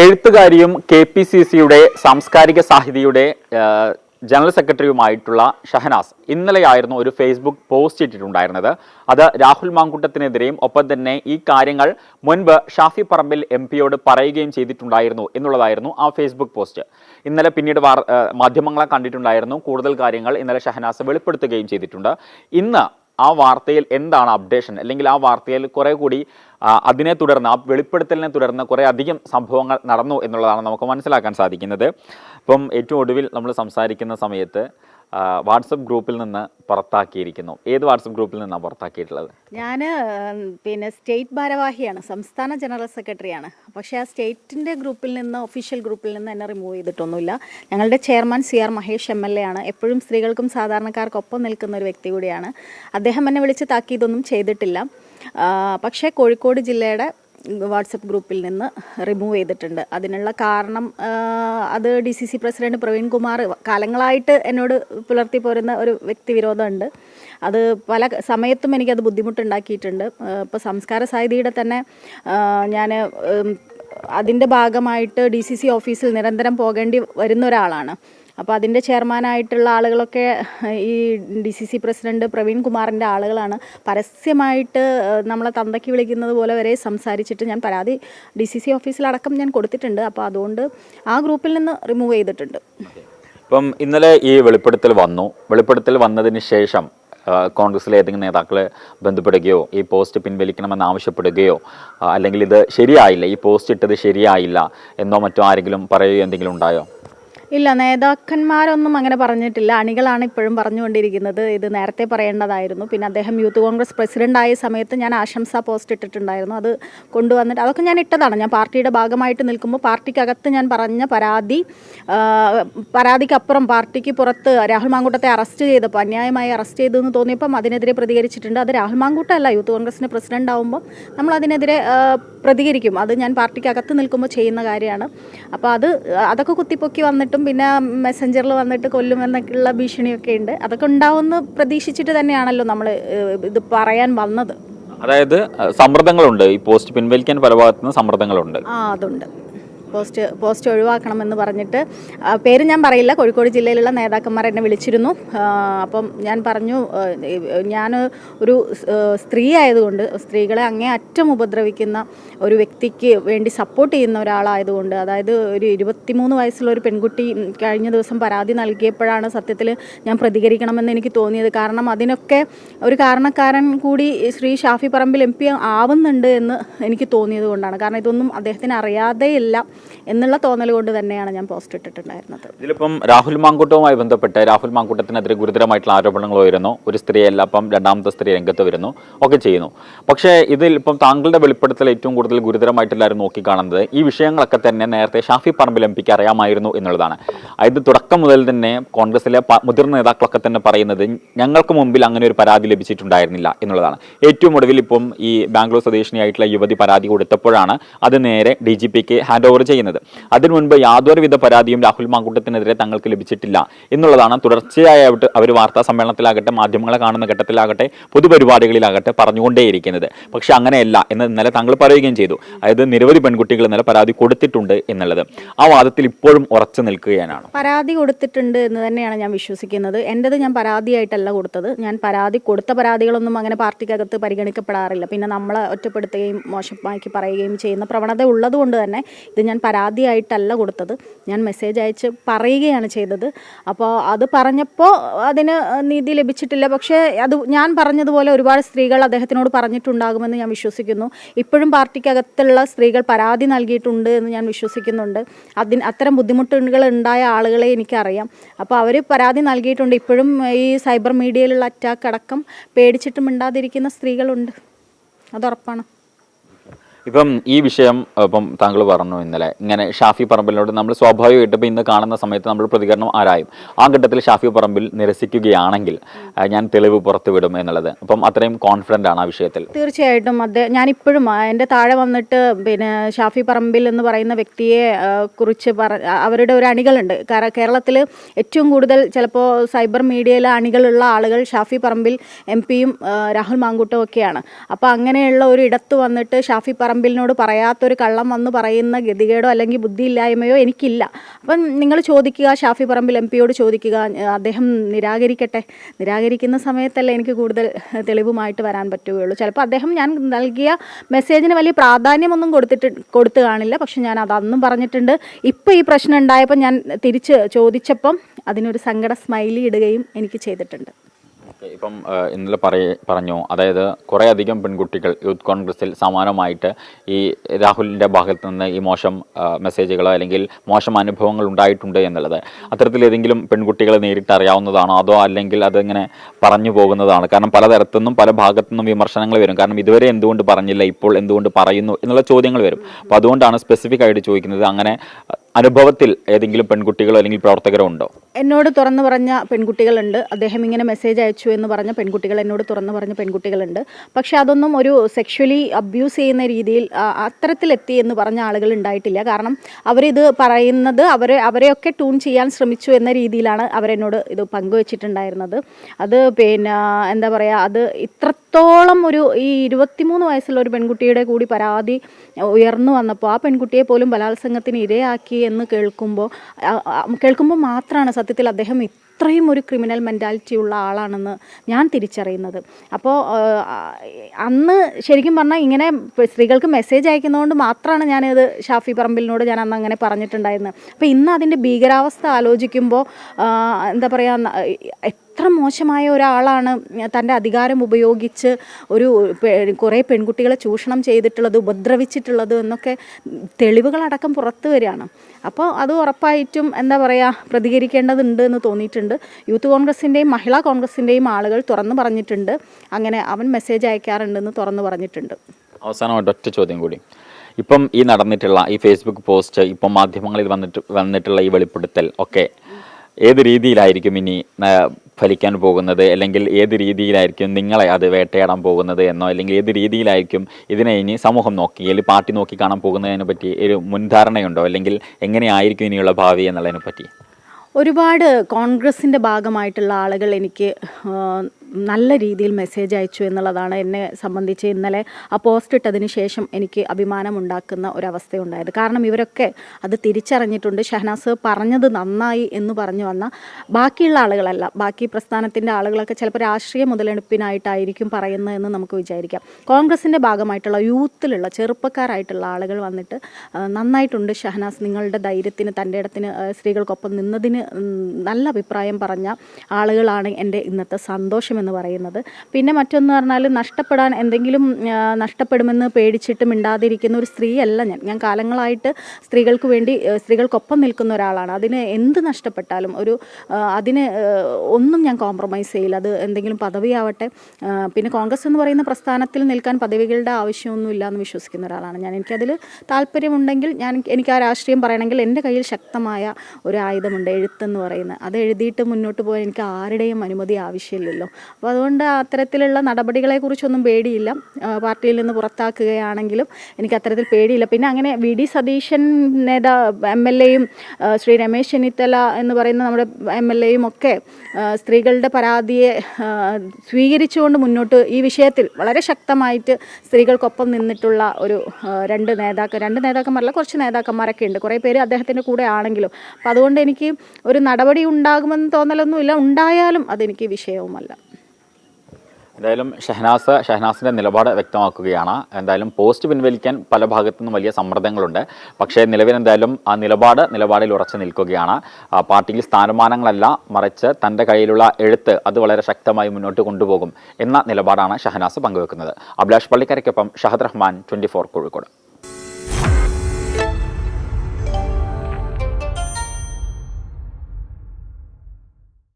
എഴുത്തുകാരിയും K P C സിയുടെ സാംസ്കാരിക സാഹിതിയുടെ general സെക്രട്ടറിയുമായിട്ടുള്ള Shahnaz ഇന്നലെയായിരുന്നു ഒരു ഫേസ്ബുക്ക് പോസ്റ്റ് ഇട്ടിട്ടുണ്ടായിരുന്നത്. അത് രാഹുൽ മാങ്കുട്ടത്തിനെതിരെയും ഒപ്പം തന്നെ ഈ കാര്യങ്ങൾ മുൻപ് ഷാഫി പറമ്പിൽ എം പിയോട് പറയുകയും ചെയ്തിട്ടുണ്ടായിരുന്നു എന്നുള്ളതായിരുന്നു ആ ഫേസ്ബുക്ക് പോസ്റ്റ്. ഇന്നലെ പിന്നീട് മാധ്യമങ്ങളെ കണ്ടിട്ടുണ്ടായിരുന്നു. കൂടുതൽ കാര്യങ്ങൾ ഇന്നലെ ഷഹനാസ് വെളിപ്പെടുത്തുകയും ചെയ്തിട്ടുണ്ട്. ഇന്ന് ആ വാർത്തയിൽ എന്താണ് അപ്ഡേഷൻ അല്ലെങ്കിൽ ആ വാർത്തയിൽ കുറെ കൂടി അതിനെ തുടർന്ന് ആ വെളിപ്പെടുത്തലിനെ തുടർന്ന് കുറെ അധികം സംഭവങ്ങൾ നടന്നു എന്നുള്ളതാണ് നമുക്ക് മനസ്സിലാക്കാൻ സാധിക്കുന്നത്. ഇപ്പം ഏറ്റവും ഒടുവിൽ നമ്മൾ സംസാരിക്കുന്ന സമയത്ത് വാട്സപ്പ് ഗ്രൂപ്പിൽ നിന്ന് പുറത്താക്കിയിരിക്കുന്നു. ഏത് വാട്സപ്പ് ഗ്രൂപ്പിൽ നിന്നാണ് പുറത്താക്കിയിട്ടുള്ളത്? ഞാൻ പിന്നെ സ്റ്റേറ്റ് ഭാരവാഹിയാണ് സംസ്ഥാന ജനറൽ സെക്രട്ടറിയാണ്. പക്ഷേ ആ സ്റ്റേറ്റിന്റെ ഗ്രൂപ്പിൽ നിന്ന് ഒഫീഷ്യൽ ഗ്രൂപ്പിൽ നിന്ന് എന്നെ റിമൂവ് ചെയ്തിട്ടൊന്നുമില്ല. ഞങ്ങളുടെ chairman C R Mahesh M L A ആണ്. എപ്പോഴും സ്ത്രീകൾക്കും സാധാരണക്കാർക്കൊപ്പം നിൽക്കുന്ന ഒരു വ്യക്തി കൂടിയാണ്. അദ്ദേഹം എന്നെ വിളിച്ച് താക്കീതൊന്നും ചെയ്തിട്ടില്ല. പക്ഷേ കോഴിക്കോട് ജില്ലയുടെ വാട്സപ്പ് ഗ്രൂപ്പിൽ നിന്ന് റിമൂവ് ചെയ്തിട്ടുണ്ട്. അതിനുള്ള കാരണം അത് D C C president Praveen Kumar കാലങ്ങളായിട്ട് എന്നോട് പുലർത്തി പോരുന്ന ഒരു വ്യക്തിവിരോധമുണ്ട് അത് പല സമയത്തും എനിക്കത് ബുദ്ധിമുട്ടുണ്ടാക്കിയിട്ടുണ്ട്. ഇപ്പോൾ സംസ്കാര സാഹിതിയുടെ തന്നെ ഞാൻ അതിന്റെ ഭാഗമായിട്ട് ഡി സി സി ഓഫീസിൽ നിരന്തരം പോകേണ്ടി വരുന്ന ഒരാളാണ്. അപ്പോൾ അതിന്റെ ചെയർമാനായിട്ടുള്ള ആളുകളൊക്കെ ഈ D C C president Praveen കുമാറിന്റെ ആളുകളാണ് പരസ്യമായിട്ട് നമ്മളെ തന്തയ്ക്ക് വിളിക്കുന്നത് പോലെ വരെ സംസാരിച്ചിട്ട് ഞാൻ പരാതി ഡി സി സി ഓഫീസിലടക്കം ഞാൻ കൊടുത്തിട്ടുണ്ട്. അപ്പോൾ അതുകൊണ്ട് ആ ഗ്രൂപ്പിൽ നിന്ന് റിമൂവ് ചെയ്തിട്ടുണ്ട്. ഇപ്പം ഇന്നലെ ഈ വെളിപ്പെടുത്തൽ വന്നു. വെളിപ്പെടുത്തൽ വന്നതിന് ശേഷം കോൺഗ്രസിലെ ഏതെങ്കിലും നേതാക്കളെ ബന്ധപ്പെടുകയോ ഈ പോസ്റ്റ് പിൻവലിക്കണമെന്ന് ആവശ്യപ്പെടുകയോ അല്ലെങ്കിൽ ഇത് ശരിയായില്ല ഈ പോസ്റ്റ് ഇട്ടത് ശരിയായില്ല എന്നോ മറ്റോ ആരെങ്കിലും പറയുകയോ എന്തെങ്കിലും ഉണ്ടായോ? ഇല്ല നേതാക്കന്മാരൊന്നും അങ്ങനെ പറഞ്ഞിട്ടില്ല. അണികളാണ് ഇപ്പോഴും പറഞ്ഞുകൊണ്ടിരിക്കുന്നത്. ഇത് നേരത്തെ പറയേണ്ടതായിരുന്നു. പിന്നെ അദ്ദേഹം യൂത്ത് കോൺഗ്രസ് പ്രസിഡന്റ് ആയ സമയത്ത് ഞാൻ ആശംസാ പോസ്റ്റ് ഇട്ടിട്ടുണ്ടായിരുന്നു. അത് കൊണ്ടുവന്നിട്ട് അതൊക്കെ ഞാൻ ഇട്ടതാണ്. ഞാൻ പാർട്ടിയുടെ ഭാഗമായിട്ട് നിൽക്കുമ്പോൾ പാർട്ടിക്കകത്ത് ഞാൻ പറഞ്ഞ പരാതി പരാതിക്കപ്പുറം പാർട്ടിക്ക് പുറത്ത് രാഹുൽ മാങ്കൂട്ടത്തെ അറസ്റ്റ് ചെയ്തപ്പോൾ അന്യായമായി അറസ്റ്റ് ചെയ്തു എന്ന് തോന്നിയപ്പം അതിനെതിരെ പ്രതികരിച്ചിട്ടുണ്ട്. അത് രാഹുൽ മാങ്കൂട്ടല്ല. യൂത്ത് കോൺഗ്രസിന്റെ പ്രസിഡന്റ് ആകുമ്പോൾ നമ്മൾ അതിനെതിരെ പ്രതികരിക്കും. അത് ഞാൻ പാർട്ടിക്കകത്ത് നിൽക്കുമ്പോൾ ചെയ്യുന്ന കാര്യമാണ്. അപ്പോൾ അത് അതൊക്കെ കുത്തിപ്പൊക്കി വന്നിട്ടും പിന്നെ മെസ്സഞ്ചറിൽ വന്നിട്ട് കൊല്ലുമെന്നൊക്കെയുള്ള ഭീഷണിയൊക്കെ ഉണ്ട്. അതൊക്കെ ഉണ്ടാവുമെന്ന് പ്രതീക്ഷിച്ചിട്ട് തന്നെയാണല്ലോ നമ്മൾ ഇത് പറയാൻ വന്നത്. അതായത് സമ്മർദ്ദങ്ങളുണ്ട്. ഈ പോസ്റ്റ് പിൻവലിക്കാൻ പല ഭാഗത്തുനിന്ന് സമ്മർദ്ദങ്ങളുണ്ട്. ആ അതുണ്ട്. പോസ്റ്റ് പോസ്റ്റ് ഒഴിവാക്കണമെന്ന് പറഞ്ഞിട്ട് പേര് ഞാൻ പറയില്ല. കോഴിക്കോട് ജില്ലയിലുള്ള നേതാക്കന്മാർ എന്നെ വിളിച്ചിരുന്നു. അപ്പം ഞാൻ പറഞ്ഞു ഞാൻ ഒരു സ്ത്രീ ആയതുകൊണ്ട് സ്ത്രീകളെ അങ്ങേ അറ്റം ഉപദ്രവിക്കുന്ന ഒരു വ്യക്തിക്ക് വേണ്ടി സപ്പോർട്ട് ചെയ്യുന്ന ഒരാളായതുകൊണ്ട് അതായത് ഒരു ഇരുപത്തിമൂന്ന് വയസ്സുള്ള ഒരു പെൺകുട്ടി കഴിഞ്ഞ ദിവസം പരാതി നൽകിയപ്പോഴാണ് സത്യത്തിൽ ഞാൻ പ്രതികരിക്കണമെന്ന് എനിക്ക് തോന്നിയത്. കാരണം അതിനൊക്കെ ഒരു കാരണക്കാരൻ കൂടി ശ്രീ ഷാഫി പറമ്പിൽ എം പി ആവുന്നുണ്ട് എന്ന് എനിക്ക് തോന്നിയത് കൊണ്ടാണ്. കാരണം ഇതൊന്നും അദ്ദേഹത്തിന് അറിയാതെയില്ല. എന്നുള്ള തോന്നൽ കൊണ്ട് തന്നെയാണ് ഞാൻ പോസ്റ്റ് ഇട്ടിട്ടുണ്ടായിരുന്നത്. ഇതിലിപ്പം രാഹുൽ മാങ്കൂട്ടവുമായി ബന്ധപ്പെട്ട് രാഹുൽ മാങ്കൂട്ടത്തിനെതിരെ ഗുരുതരമായിട്ടുള്ള ആരോപണങ്ങൾ ഉയരുന്നു. ഒരു സ്ത്രീയല്ല അപ്പം രണ്ടാമത്തെ സ്ത്രീ രംഗത്ത് വരുന്നു. ഒക്കെ ചെയ്യുന്നു. പക്ഷേ ഇതിൽ ഇപ്പം താങ്കളുടെ വെളിപ്പെടുത്തൽ ഏറ്റവും കൂടുതൽ ഗുരുതരമായിട്ട് എല്ലാവരും നോക്കിക്കാണുന്നത് ഈ വിഷയങ്ങളൊക്കെ തന്നെ നേരത്തെ ഷാഫി പറമ്പിൽ എം പിക്ക് അറിയാമായിരുന്നു എന്നുള്ളതാണ്. അതായത് തുടക്കം മുതൽ തന്നെ കോൺഗ്രസിലെ മുതിർന്ന നേതാക്കളൊക്കെ തന്നെ പറയുന്നത് ഞങ്ങൾക്ക് മുമ്പിൽ അങ്ങനെ ഒരു പരാതി ലഭിച്ചിട്ടുണ്ടായിരുന്നില്ല എന്നുള്ളതാണ്. ഏറ്റവും ഒടുവിൽ ഇപ്പം ഈ ബാംഗ്ലൂർ സ്വദേശിനിയായിട്ടുള്ള യുവതി പരാതി കൊടുത്തപ്പോഴാണ് അത് നേരെ ഡി ജി പിക്ക് ഹാൻഡ് ഓവർ ചെയ്യുന്നത്. അതിനു മുൻപ് യാതൊരുവിധ പരാതിയും രാഹുൽ മാങ്കൂട്ടത്തിനെതിരെ തങ്ങൾക്ക് ലഭിച്ചിട്ടില്ല എന്നുള്ളതാണ് തുടർച്ചയായി അവർ വാർത്താ സമ്മേളനത്തിലാകട്ടെ മാധ്യമങ്ങളെ കാണുന്ന ഘട്ടത്തിലാകട്ടെ പൊതുപരിപാടികളിലാകട്ടെ പറഞ്ഞുകൊണ്ടേയിരിക്കുന്നത്. പക്ഷെ അങ്ങനെയല്ല എന്ന് ഇന്നലെ താങ്കൾ പറയുകയും ചെയ്തു. അതായത് നിരവധി പെൺകുട്ടികൾ ഇന്നലെ പരാതി കൊടുത്തിട്ടുണ്ട് എന്നുള്ളത്. ആ വാദത്തിൽ ഇപ്പോഴും ഉറച്ചു നിൽക്കുകയാണ്. പരാതി കൊടുത്തിട്ടുണ്ട് എന്ന് തന്നെയാണ് ഞാൻ വിശ്വസിക്കുന്നത്. എന്റെത് ഞാൻ പരാതിയായിട്ടല്ല കൊടുത്തത്. ഞാൻ പരാതി കൊടുത്ത പരാതികളൊന്നും അങ്ങനെ പാർട്ടിക്കകത്ത് പരിഗണിക്കപ്പെടാറില്ല. പിന്നെ നമ്മളെ ഒറ്റപ്പെടുത്തുകയും മോശമാക്കി പറയുകയും ചെയ്യുന്ന പ്രവണത ഉള്ളതുകൊണ്ട് തന്നെ ഇത് ഞാൻ പരാതിയായിട്ടല്ല കൊടുത്തത്. ഞാൻ മെസ്സേജ് അയച്ച് പറയുകയാണ് ചെയ്തത്. അപ്പോൾ അത് പറഞ്ഞപ്പോൾ അതിന് നീതി ലഭിച്ചിട്ടില്ല. പക്ഷേ അത് ഞാൻ പറഞ്ഞതുപോലെ ഒരുപാട് സ്ത്രീകൾ അദ്ദേഹത്തിനോട് പറഞ്ഞിട്ടുണ്ടാകുമെന്ന് ഞാൻ വിശ്വസിക്കുന്നു. ഇപ്പോഴും പാർട്ടിക്കകത്തുള്ള സ്ത്രീകൾ പരാതി നൽകിയിട്ടുണ്ട് എന്ന് ഞാൻ വിശ്വസിക്കുന്നുണ്ട്. അതിന് അത്തരം ബുദ്ധിമുട്ടുകൾ ഉണ്ടായ ആളുകളെ എനിക്കറിയാം. അപ്പോൾ അവർ പരാതി നൽകിയിട്ടുണ്ട്. ഇപ്പോഴും ഈ സൈബർ മീഡിയയിലുള്ള അറ്റാക്ക് അടക്കം പേടിച്ചിട്ട് മിണ്ടാതിരിക്കുന്ന സ്ത്രീകളുണ്ട്. അതുറപ്പാണ് ഇപ്പം ഈ വിഷയം ഇപ്പം താങ്കൾ പറഞ്ഞു ഇന്നലെ ഇങ്ങനെ ഷാഫി പറമ്പിലിനോട് നമ്മൾ സ്വാഭാവികമായിട്ട് ഇപ്പം ഇന്ന് കാണുന്ന സമയത്ത് നമ്മൾ പ്രതികരണം ആരായും. ആ ഘട്ടത്തിൽ ഷാഫി പറമ്പിൽ നിരസിക്കുകയാണെങ്കിൽ ഞാൻ തെളിവ് പുറത്തുവിടും എന്നുള്ളത്. അപ്പം അത്രയും കോൺഫിഡന്റ് ആണ് ആ വിഷയത്തിൽ. തീർച്ചയായിട്ടും. അദ്ദേഹം ഞാനിപ്പോഴും എന്റെ താഴെ വന്നിട്ട് പിന്നെ ഷാഫി പറമ്പിൽ എന്ന് പറയുന്ന വ്യക്തിയെ കുറിച്ച് പറ അവരുടെ ഒരു അണികളുണ്ട്. കേരളത്തിൽ ഏറ്റവും കൂടുതൽ ചിലപ്പോൾ സൈബർ മീഡിയയിലെ അണികളുള്ള ആളുകൾ ഷാഫി പറമ്പിൽ എം പിയും രാഹുൽ മാങ്കൂട്ടും ഒക്കെയാണ്. അപ്പോൾ അങ്ങനെയുള്ള ഒരു ഇടത്ത് വന്നിട്ട് ഷാഫി പറമ്പിൽ പറമ്പിലിനോട് പറയാത്തൊരു കള്ളം വന്ന് പറയുന്ന ഗതികേടോ അല്ലെങ്കിൽ ബുദ്ധിയില്ലായ്മയോ എനിക്കില്ല. അപ്പം നിങ്ങൾ ചോദിക്കുക ഷാഫി പറമ്പിൽ എം പിയോട് ചോദിക്കുക അദ്ദേഹം നിരാകരിക്കട്ടെ. നിരാകരിക്കുന്ന സമയത്തല്ലേ എനിക്ക് കൂടുതൽ തെളിവുമായിട്ട് വരാൻ പറ്റുകയുള്ളൂ. ചിലപ്പോൾ അദ്ദേഹം ഞാൻ നൽകിയ മെസ്സേജിന് വലിയ പ്രാധാന്യമൊന്നും കൊടുത്തിട്ട് കൊടുത്തു കാണില്ല. പക്ഷെ ഞാൻ അത് പറഞ്ഞിട്ടുണ്ട്. ഇപ്പോൾ ഈ പ്രശ്നം ഉണ്ടായപ്പോൾ ഞാൻ തിരിച്ച് ചോദിച്ചപ്പം അതിനൊരു സങ്കട സ്മൈലി ഇടുകയും എനിക്ക് ചെയ്തിട്ടുണ്ട്. ഇപ്പം ഇന്നലെ പറയ പറഞ്ഞു അതായത് കുറേ അധികം പെൺകുട്ടികൾ യൂത്ത് കോൺഗ്രസിൽ സമാനമായിട്ട് ഈ രാഹുലിന്റെ ഭാഗത്ത് നിന്ന് ഈ മോശം മെസ്സേജുകളോ അല്ലെങ്കിൽ മോശം അനുഭവങ്ങൾ ഉണ്ടായിട്ടുണ്ട് എന്നുള്ളത്. അത്തരത്തിൽ ഏതെങ്കിലും പെൺകുട്ടികളെ നേരിട്ട് അറിയാവുന്നതാണോ? അതോ അല്ലെങ്കിൽ അതിങ്ങനെ പറഞ്ഞു പോകുന്നതാണ്? കാരണം പലതരത്തു നിന്നും പല ഭാഗത്തു നിന്നും വിമർശനങ്ങൾ വരും. കാരണം ഇതുവരെ എന്തുകൊണ്ട് പറഞ്ഞില്ല ഇപ്പോൾ എന്തുകൊണ്ട് പറയുന്നു എന്നുള്ള ചോദ്യങ്ങൾ വരും. അപ്പോൾ അതുകൊണ്ടാണ് സ്പെസിഫിക് ആയിട്ട് ചോദിക്കുന്നത്. അങ്ങനെ അനുഭവത്തിൽ ഏതെങ്കിലും പെൺകുട്ടികളോ അല്ലെങ്കിൽ പ്രവർത്തകരോ ഉണ്ടോ? എന്നോട് തുറന്നു പറഞ്ഞ പെൺകുട്ടികളുണ്ട്. അദ്ദേഹം ഇങ്ങനെ മെസ്സേജ് അയച്ചു എന്ന് പറഞ്ഞ പെൺകുട്ടികൾ എന്നോട് തുറന്നു പറഞ്ഞ പെൺകുട്ടികളുണ്ട്. പക്ഷെ അതൊന്നും ഒരു സെക്ഷലി അബ്യൂസ് ചെയ്യുന്ന രീതിയിൽ അത്തരത്തിലെത്തി എന്ന് പറഞ്ഞ ആളുകൾ ഉണ്ടായിട്ടില്ല. കാരണം അവരിത് പറയുന്നത് അവരെ അവരെയൊക്കെ ട്യൂൺ ചെയ്യാൻ ശ്രമിച്ചു എന്ന രീതിയിലാണ് അവരെന്നോട് ഇത് പങ്കുവച്ചിട്ടുണ്ടായിരുന്നത്. അത് പിന്നെ എന്താ പറയുക അത് ഇത്രത്തോളം ഒരു ഈ ഇരുപത്തിമൂന്ന് വയസ്സുള്ള ഒരു പെൺകുട്ടിയുടെ കൂടി പരാതി ഉയർന്നു വന്നപ്പോൾ ആ പെൺകുട്ടിയെ പോലും ബലാത്സംഗത്തിന് ഇരയാക്കി എന്ന് കേൾക്കുമ്പോൾ കേൾക്കുമ്പോൾ മാത്രമാണ് സത്യത്തിൽ അദ്ദേഹം ഇത്രയും ഒരു ക്രിമിനൽ മെന്റാലിറ്റി ഉള്ള ആളാണെന്ന് ഞാൻ തിരിച്ചറിയുന്നത്. അപ്പോൾ അന്ന് ശരിക്കും പറഞ്ഞാൽ ഇങ്ങനെ സ്ത്രീകൾക്ക് മെസ്സേജ് അയക്കുന്നതുകൊണ്ട് മാത്രമാണ് ഞാനിത് ഷാഫി പറമ്പിലിനോട് ഞാൻ അന്ന് അങ്ങനെ പറഞ്ഞിട്ടുണ്ടായിരുന്നത്. അപ്പോൾ ഇന്ന് അതിന്റെ ഭീകരാവസ്ഥ ആലോചിക്കുമ്പോൾ എന്താ പറയുക എത്ര മോശമായ ഒരാളാണ് തന്റെ അധികാരം ഉപയോഗിച്ച് ഒരു കുറേ പെൺകുട്ടികളെ ചൂഷണം ചെയ്തിട്ടുള്ളത് ഉപദ്രവിച്ചിട്ടുള്ളത് എന്നൊക്കെ തെളിവുകളടക്കം പുറത്തു വരികയാണ്. അപ്പോൾ അത് ഉറപ്പായിട്ടും എന്താ പറയുക പ്രതികരിക്കേണ്ടതുണ്ട് എന്ന് തോന്നിയിട്ടുണ്ട്. യൂത്ത് കോൺഗ്രസിന്റെയും മഹിളാ കോൺഗ്രസിന്റെയും ആളുകൾ തുറന്നു പറഞ്ഞിട്ടുണ്ട്. അങ്ങനെ അവൻ മെസ്സേജ് അയക്കാറുണ്ടെന്ന് തുറന്നു പറഞ്ഞിട്ടുണ്ട്. അവസാനമായിട്ട് ഒറ്റ ചോദ്യം കൂടി. ഇപ്പം ഈ നടന്നിട്ടുള്ള ഈ ഫേസ്ബുക്ക് പോസ്റ്റ് ഇപ്പം മാധ്യമങ്ങളിൽ വന്നിട്ട് വന്നിട്ടുള്ള ഈ വെളിപ്പെടുത്തൽ ഒക്കെ ഏത് രീതിയിലായിരിക്കും ഇനി ഫലിക്കാൻ പോകുന്നത്? അല്ലെങ്കിൽ ഏത് രീതിയിലായിരിക്കും നിങ്ങളെ അത് വേട്ടയാടാൻ പോകുന്നത് എന്നോ അല്ലെങ്കിൽ ഏത് രീതിയിലായിരിക്കും ഇതിനെ ഇനി സമൂഹം നോക്കി അല്ലെങ്കിൽ പാർട്ടി നോക്കി കാണാൻ പോകുന്നതിനെ പറ്റി ഒരു മുൻധാരണയുണ്ടോ? അല്ലെങ്കിൽ എങ്ങനെയായിരിക്കും ഇനിയുള്ള ഭാവി എന്നുള്ളതിനെ പറ്റി? ഒരുപാട് കോൺഗ്രസിന്റെ ഭാഗമായിട്ടുള്ള ആളുകൾ എനിക്ക് നല്ല രീതിയിൽ മെസ്സേജ് അയച്ചു എന്നുള്ളതാണ് എന്നെ സംബന്ധിച്ച് ഇന്നലെ ആ പോസ്റ്റ് ഇട്ടതിന് ശേഷം എനിക്ക് അഭിമാനമുണ്ടാക്കുന്ന ഒരവസ്ഥയുണ്ടായത്. കാരണം ഇവരൊക്കെ അത് തിരിച്ചറിഞ്ഞിട്ടുണ്ട്. ഷഹനാസ് പറഞ്ഞത് നന്നായി എന്ന് പറഞ്ഞു വന്ന ബാക്കിയുള്ള ആളുകളല്ല. ബാക്കി പ്രസ്ഥാനത്തിന്റെ ആളുകളൊക്കെ ചിലപ്പോൾ രാഷ്ട്രീയ മുതലെടുപ്പിനായിട്ടായിരിക്കും പറയുന്നതെന്ന് നമുക്ക് വിചാരിക്കാം. കോൺഗ്രസിന്റെ ഭാഗമായിട്ടുള്ള യൂത്തിലുള്ള ചെറുപ്പക്കാരായിട്ടുള്ള ആളുകൾ വന്നിട്ട് നന്നായിട്ടുണ്ട് ഷഹനാസ് നിങ്ങളുടെ ധൈര്യത്തിന് തന്റെ ഇടത്തിന് സ്ത്രീകൾക്കൊപ്പം നിന്നതിന് നല്ല അഭിപ്രായം പറഞ്ഞ ആളുകളാണ് എന്റെ ഇന്നത്തെ സന്തോഷം എന്ന് പറയുന്നത്. പിന്നെ മറ്റൊന്ന് പറഞ്ഞാൽ നഷ്ടപ്പെടാൻ എന്തെങ്കിലും നഷ്ടപ്പെടുമെന്ന് പേടിച്ചിട്ട് മിണ്ടാതിരിക്കുന്ന ഒരു സ്ത്രീയല്ല ഞാൻ. ഞാൻ കാലങ്ങളായിട്ട് സ്ത്രീകൾക്ക് വേണ്ടി സ്ത്രീകൾക്കൊപ്പം നിൽക്കുന്ന ഒരാളാണ്. അതിന് എന്ത് നഷ്ടപ്പെട്ടാലും ഒരു അതിന് ഒന്നും ഞാൻ കോംപ്രമൈസ് ചെയ്യില്ല. അത് എന്തെങ്കിലും പദവിയാവട്ടെ. പിന്നെ കോൺഗ്രസ് എന്ന് പറയുന്ന പ്രസ്ഥാനത്തിൽ നിൽക്കാൻ പദവികളുടെ ആവശ്യമൊന്നുമില്ല എന്ന് വിശ്വസിക്കുന്ന ഒരാളാണ് ഞാൻ. എനിക്കതിൽ താല്പര്യമുണ്ടെങ്കിൽ ഞാൻ എനിക്ക് ആ രാഷ്ട്രീയം പറയണമെങ്കിൽ എന്റെ കയ്യിൽ ശക്തമായ ഒരു ആയുധമുണ്ട്. എഴുത്തെന്ന് പറയുന്നത് അത് എഴുതിയിട്ട് മുന്നോട്ട് പോകാൻ എനിക്ക് ആരുടെയും അനുമതി ആവശ്യമില്ലല്ലോ. അപ്പോൾ അതുകൊണ്ട് അത്തരത്തിലുള്ള നടപടികളെക്കുറിച്ചൊന്നും പേടിയില്ല. പാർട്ടിയിൽ നിന്ന് പുറത്താക്കുകയാണെങ്കിലും എനിക്ക് അത്തരത്തിൽ പേടിയില്ല. പിന്നെ അങ്ങനെ വി ഡി സതീശൻ നേതാ എം എൽ എയും ശ്രീ രമേശ് ചെന്നിത്തല എന്ന് പറയുന്ന നമ്മുടെ എം എൽ എയും ഒക്കെ സ്ത്രീകളുടെ പരാതിയെ സ്വീകരിച്ചുകൊണ്ട് മുന്നോട്ട് ഈ വിഷയത്തിൽ വളരെ ശക്തമായിട്ട് സ്ത്രീകൾക്കൊപ്പം നിന്നിട്ടുള്ള ഒരു രണ്ട് നേതാക്കൾ രണ്ട് നേതാക്കന്മാരല്ല കുറച്ച് നേതാക്കന്മാരൊക്കെ ഉണ്ട്. കുറേ പേര് അദ്ദേഹത്തിന്റെ കൂടെ ആണെങ്കിലും. അപ്പോൾ അതുകൊണ്ട് എനിക്ക് ഒരു നടപടി ഉണ്ടാകുമെന്ന് തോന്നലൊന്നുമില്ല. ഉണ്ടായാലും അതെനിക്ക് വിഷയവുമല്ല. എന്തായാലും ഷഹനാസ് ഷഹനാസിന്റെ നിലപാട് വ്യക്തമാക്കുകയാണ്. എന്തായാലും പോസ്റ്റ് പിൻവലിക്കാൻ പല ഭാഗത്തു നിന്നും വലിയ സമ്മർദ്ദങ്ങളുണ്ട്. പക്ഷേ നിലവിൽ എന്തായാലും ആ നിലപാട് നിലപാടിൽ ഉറച്ചു നിൽക്കുകയാണ്. പാർട്ടിയിൽ സ്ഥാനമാനങ്ങളല്ല മറിച്ച് തന്റെ കയ്യിലുള്ള എഴുത്ത് അത് വളരെ ശക്തമായി മുന്നോട്ട് കൊണ്ടുപോകും എന്ന നിലപാടാണ് ഷഹനാസ് പങ്കുവെക്കുന്നത്. അഭിലാഷ് പള്ളിക്കരയ്ക്കൊപ്പം ഷഹദ് റഹ്മാൻ ട്വന്റി ഫോർ കോഴിക്കോട്.